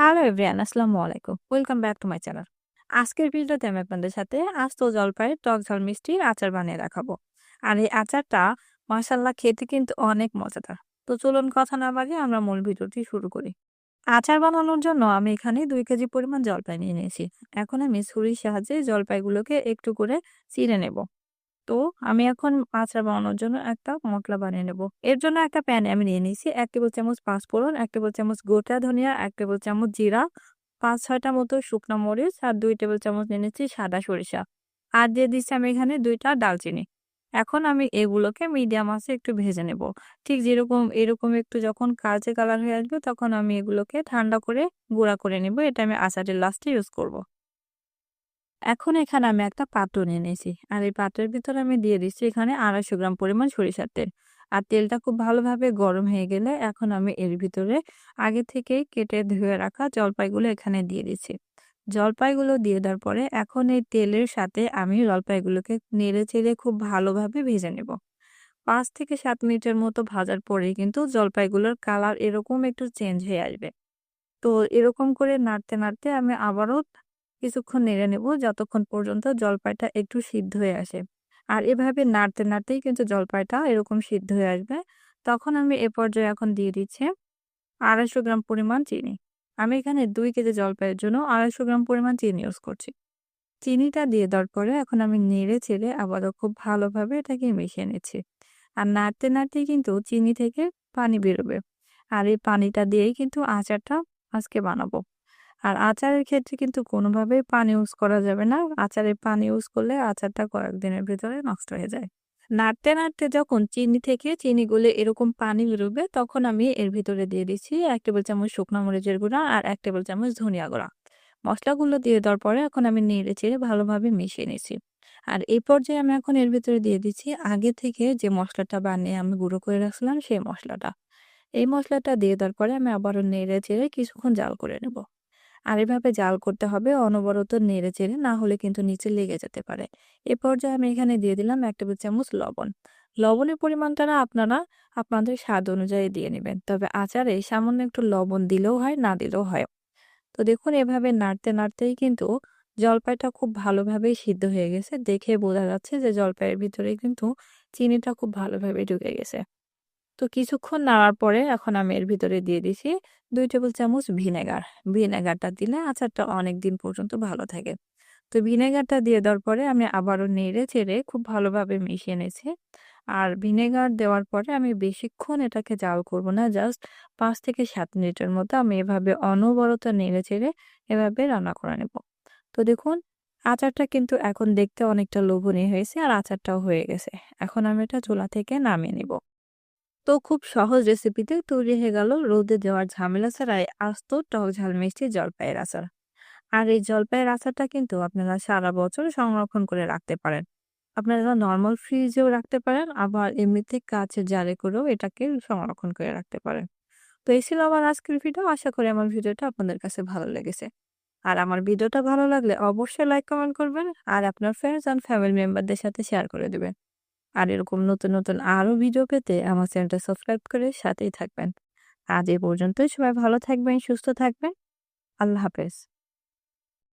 Hello everyone আসসালামু আলাইকুম। Welcome back to my channel আজকের ভিডিওতে আমি আপনাদের সাথে আস্ত জলপাইয়ের টক ঝাল মিষ্টির আচার বানিয়ে দেখাবো। আর এই আচারটা মাসাল্লাহ খেতে কিন্তু অনেক মজাদার। তো চলুন কথা না বাড়িয়ে আমরা মূল ভিডিওটি শুরু করি। আচার বানানোর জন্য আমি এখানে দুই কেজি পরিমাণ জলপাই নিয়ে নিয়েছি। এখন আমি ছুরির সাহায্যে জলপাইগুলোকে একটু করে চিড়ে নেব। তো আমি এখন আচার বানানোর জন্য একটা মশলা বানিয়ে নেব। এর জন্য একটা প্যানে আমি নিয়ে নিয়েছি এক টেবিল চামচ পাঁচফোড়ন, এক টেবিল চামচ গোটা ধনিয়া, এক টেবিল চামচ জিরা, পাঁচ ছয়টা মতো শুকনো মরিচ আর দুই টেবিল চামচ নিয়ে নিচ্ছি সাদা সরিষা। আর দিয়ে দিচ্ছি আমি এখানে দুইটা ডালচিনি এখন আমি এগুলোকে মিডিয়াম আছে একটু ভেজে নেব। ঠিক যেরকম, এরকম একটু যখন কালচে কালার হয়ে আসবে তখন আমি এগুলোকে ঠান্ডা করে গুঁড়া করে নেব। এটা আমি আচারের লাস্টে ইউজ করব। এখন এখানে আমি একটা পাত্র নিয়ে নিয়েছি। আর এই পাত্রের ভিতরে আমি দিয়ে দিচ্ছি এখানে আড়াইশো গ্রাম পরিমাণ সরিষার তেল। আর তেলটা খুব ভালোভাবে গরম হয়ে গেলে এখন আমি এর ভিতরে আগে থেকেই কেটে ধুয়ে রাখা জলপাইগুলো এখানে দিয়ে দিচ্ছি। জলপাইগুলো দিয়ে দেওয়ার পরে এখন এই তেলের সাথে আমি জলপাইগুলোকে নেড়ে চেড়ে খুব ভালোভাবে ভেজে নেব। পাঁচ থেকে সাত মিনিটের মতো ভাজার পরে কিন্তু জলপাইগুলোর কালার এরকম একটু চেঞ্জ হয়ে আসবে। তো এরকম করে নাড়তে নাড়তে আমি আবারও কিছুক্ষণ নেড়ে নেব, যতক্ষণ পর্যন্ত জলপাইটা একটু সিদ্ধ হয়ে আসে। আর এভাবে নাড়তে নাড়তেই কিন্তু জলপাইটা এরকম সিদ্ধ হয়ে আসবে। তখন আমি এ পর্যায়ে এখন দিয়ে দিচ্ছি আড়াইশো গ্রাম পরিমাণ চিনি। আমি এখানে দুই কেজি জলপাইয়ের জন্য আড়াইশো গ্রাম পরিমাণ চিনি ইউজ করছি। চিনিটা দিয়ে দেওয়ার পরে এখন আমি নেড়ে চেড়ে আবারও খুব ভালোভাবে এটাকে মিশিয়ে নিচ্ছি। আর নাড়তে নাড়তেই কিন্তু চিনি থেকে পানি বেরোবে। আর এই পানিটা দিয়েই কিন্তু আচারটা আজকে বানাবো। আর আচারের ক্ষেত্রে কিন্তু কোনোভাবেই পানি ইউজ করা যাবে না। আচারে পানি ইউজ করলে আচারটা কয়েকদিনের ভিতরে নষ্ট হয়ে যায়। নাড়তে নাড়তে যখন চিনি থেকে চিনি গলে এরকম পানি বেরোবে, তখন আমি এর ভিতরে দিয়ে দিচ্ছি এক টেবিল চামচ শুকনো মরিচের গুঁড়া আর এক টেবিল চামচ ধনিয়া গুঁড়া। মশলাগুলো দিয়ে দেওয়ার পরে এখন আমি নেড়ে চেড়ে ভালোভাবে মিশিয়ে নিচ্ছি। আর এই পর্যায়ে আমি এখন এর ভিতরে দিয়ে দিচ্ছি আগে থেকে যে মশলাটা বানিয়ে আমি গুঁড়ো করে রাখছিলাম সেই মশলাটা। এই মশলাটা দিয়ে দেওয়ার পরে আমি আবারও নেড়ে চেড়ে কিছুক্ষণ জাল করে নেব। আর এভাবে জাল করতে হবে অনবরত নেড়ে চেড়ে, না হলে কিন্তু নিচে লেগে যেতে পারে। এ পর্যায়ে আমি এখানে দিয়ে দিলাম এক টেবিল চামচ লবণ। লবণের পরিমাণটা আপনারা আপনাদের স্বাদ অনুযায়ী দিয়ে নেবেন, তবে আচারে সামান্য একটু লবণ দিলেও হয়, না দিলেও হয়। তো দেখুন, এভাবে নাড়তে, নাড়তেই কিন্তু জলপাইটা খুব ভালোভাবেই সিদ্ধ হয়ে গেছে। দেখে বোঝা যাচ্ছে যে জলপাইয়ের ভিতরে কিন্তু চিনিটা খুব ভালোভাবে ঢুকে গেছে। তো কিছুক্ষণ নাড়ার পরে এখন আমি এর ভিতরে দিয়ে দিছি দুই টেবিল চামচ ভিনেগার। ভিনেগারটা দিলে আচারটা অনেক দিন পর্যন্ত ভালো থাকে। তো ভিনেগারটা দিয়ে দেওয়ার পরে আমি আবারও নেড়ে চেড়ে খুব ভালোভাবে মিশিয়ে নিয়েছি। আর ভিনেগার দেওয়ার পরে আমি বেশিক্ষণ এটাকে জাল করব না, জাস্ট পাঁচ থেকে সাত মিনিটের মতো আমি এভাবে অনবরত নেড়ে চেড়ে এভাবে রান্না করে নেব। তো দেখুন, আচারটা কিন্তু এখন দেখতে অনেকটা লোভনীয় হয়েছে আর আচারটাও হয়ে গেছে। এখন আমি এটা চুলা থেকে নামিয়ে নিব। তো খুব সহজ রেসিপিতে তৈরি হয়ে গেল রোদে দেওয়ার ঝামেলা ছাড়াই আস্ত টক ঝাল মিষ্টি জলপাইয়ের আচার। আর এই জলপাইয়ের আচারটা কিন্তু আপনারা সারা বছর সংরক্ষণ করে রাখতে পারেন। আপনারা নর্মাল ফ্রিজেও রাখতে পারেন, আবার এমনিতে কাছে জারে করেও এটাকে সংরক্ষণ করে রাখতে পারেন। তো এই ছিল আমার আজকের ভিডিও আশা করি আমার ভিডিওটা আপনাদের কাছে ভালো লেগেছে। আর আমার ভিডিওটা ভালো লাগলে অবশ্যই লাইক কমেন্ট করবেন, আর আপনার ফ্রেন্ডস অ্যান্ড ফ্যামিলি মেম্বারদের সাথে শেয়ার করে দেবেন। আর এরকম নতুন নতুন আরও ভিডিও পেতে আমার চ্যানেলটা সাবস্ক্রাইব করে সাথেই থাকবেন। আজ এ পর্যন্তই। সবাই ভালো থাকবেন, সুস্থ থাকবেন। আল্লাহ হাফেজ।